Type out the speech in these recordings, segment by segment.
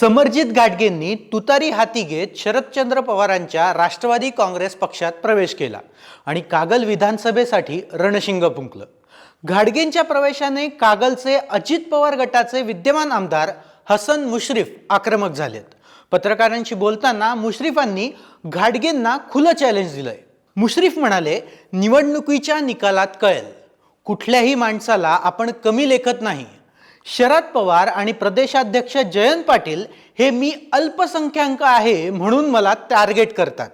समरजित घाटगेंनी तुतारी हाती घेत शरदचंद्र पवारांच्या राष्ट्रवादी काँग्रेस पक्षात प्रवेश केला आणि कागल विधानसभेसाठी रणशिंग फुंकलं. घाडगेंच्या प्रवेशाने कागलचे अजित पवार गटाचे विद्यमान आमदार हसन मुश्रीफ आक्रमक झालेत. पत्रकारांशी बोलताना मुश्रीफांनी घाडगेंना खुलं चॅलेंज दिलंय. मुश्रीफ म्हणाले निवडणुकीच्या निकालात कळेल. कुठल्याही माणसाला आपण कमी लेखत नाही. शरद पवार आणि प्रदेशाध्यक्ष जयंत पाटील हे मी अल्पसंख्याक आहे म्हणून मला टार्गेट करतात.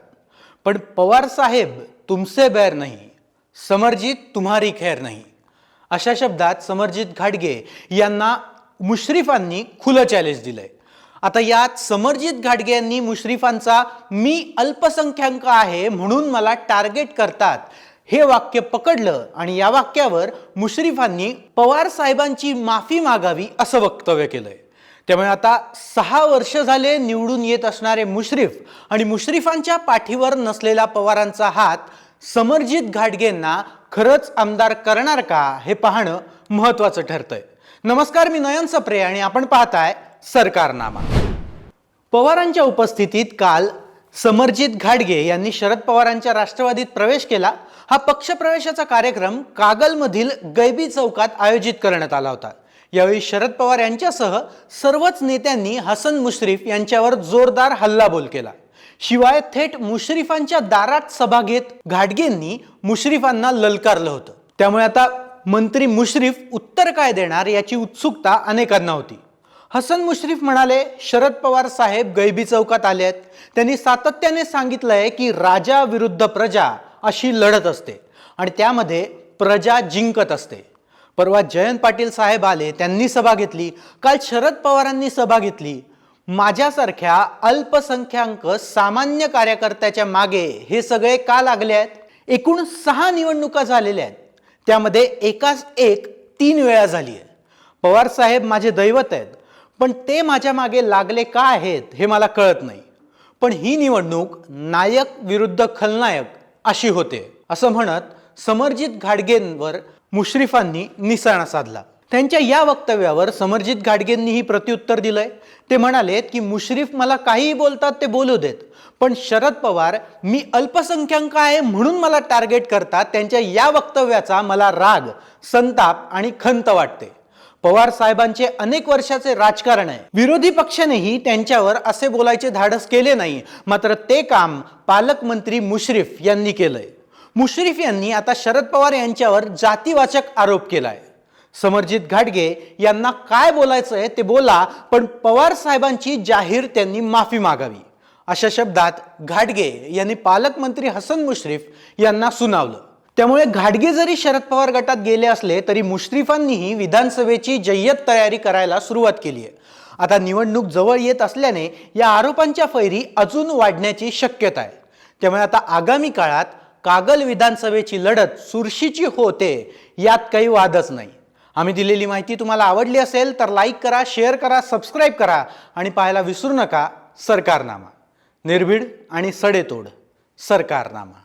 पण पवार साहेब तुमसे बैर नाही समरजित तुम्हारी खैर नाही. अशा शब्दात समरजित घाटगे यांना मुश्रीफांनी खुलं चॅलेंज दिलंय. आता यात समरजित घाटगे यांनी मुश्रीफांचा मी अल्पसंख्याक आहे म्हणून मला टार्गेट करतात हे वाक्य पकडलं आणि या वाक्यावर मुश्रीफांनी पवार साहेबांची माफी मागावी असं वक्तव्य केलंय. त्यामुळे आता सहा वर्ष झाले निवडून येत असणारे मुश्रीफ आणि मुश्रीफांच्या पाठीवर नसलेला पवारांचा हात समरजित घाटगेंना खरंच आमदार करणार का हे पाहणं महत्वाचं ठरतंय. नमस्कार मी नयन सप्रे आणि आपण पाहताय सरकारनामा. पवारांच्या उपस्थितीत काल समरजित घाडगे यांनी शरद पवारांच्या राष्ट्रवादीत प्रवेश केला. हा पक्षप्रवेशाचा कार्यक्रम कागलमधील गैबी चौकात आयोजित करण्यात आला होता. यावेळी शरद पवार यांच्यासह सर्वच नेत्यांनी हसन मुश्रीफ यांच्यावर जोरदार हल्लाबोल केला. शिवाय थेट मुश्रीफांच्या दारात सभा घेत घाटगेंनी मुश्रीफांना ललकारलं होतं. त्यामुळे आता मंत्री मुश्रीफ उत्तर काय देणार याची उत्सुकता अनेकांना होती. हसन मुश्रीफ म्हणाले शरद पवार साहेब गैबी चौकात आले आहेत. त्यांनी सातत्याने सांगितलंय की राजा विरुद्ध प्रजा अशी लढत असते आणि त्यामध्ये प्रजा जिंकत असते. परवा जयंत पाटील साहेब आले त्यांनी सभा घेतली. काल शरद पवारांनी सभा घेतली. माझ्यासारख्या अल्पसंख्याक सामान्य कार्यकर्त्याच्या मागे हे सगळे का लागले आहेत? एकूण सहा निवडणुका झालेल्या आहेत. त्यामध्ये एकाच एक तीन वेळा झाली आहे. पवार साहेब माझे दैवत आहेत. पण ते माझ्या मागे लागले का आहेत हे मला कळत नाही. पण ही निवडणूक नायक विरुद्ध खलनायक अशी होते असं म्हणत समरजित घाडगेंवर मुश्रीफांनी निशाणा साधला. त्यांच्या या वक्तव्यावर समरजित घाडगेंनीही प्रत्युत्तर दिलंय. ते म्हणालेत की मुश्रीफ मला काहीही बोलतात ते बोलू देत पण शरद पवार मी अल्पसंख्याक आहे म्हणून मला टार्गेट करतात त्यांच्या या वक्तव्याचा मला राग संताप आणि खंत वाटते. पवार साहेबांचे अनेक वर्षाचे राजकारण आहे. विरोधी पक्षानेही त्यांच्यावर असे बोलायचे धाडस केले नाही. मात्र ते काम पालकमंत्री मुश्रीफ यांनी केलंय. मुश्रीफ यांनी आता शरद पवार यांच्यावर जातीवाचक आरोप केलाय. समरजित घाटगे यांना काय बोलायचंय ते बोला पण पवार साहेबांची जाहीर त्यांनी माफी मागावी. अशा शब्दात घाटगे यांनी पालकमंत्री हसन मुश्रीफ यांना सुनावलं. त्यामुळे घाटगे जरी शरद पवार गटात गेले असले तरी मुश्रीफांनीही विधानसभेची जय्यत तयारी करायला सुरुवात केली आहे. आता निवडणूक जवळ येत असल्याने या आरोपांच्या फैरी अजून वाढण्याची शक्यता आहे. त्यामुळे आता आगामी काळात कागल विधानसभेची लढत सुरशीची होते यात काही वादच नाही. आम्ही दिलेली माहिती तुम्हाला आवडली असेल तर लाईक करा शेअर करा सबस्क्राईब करा आणि पाहायला विसरू नका सरकारनामा. निर्भीड आणि सडेतोड सरकारनामा.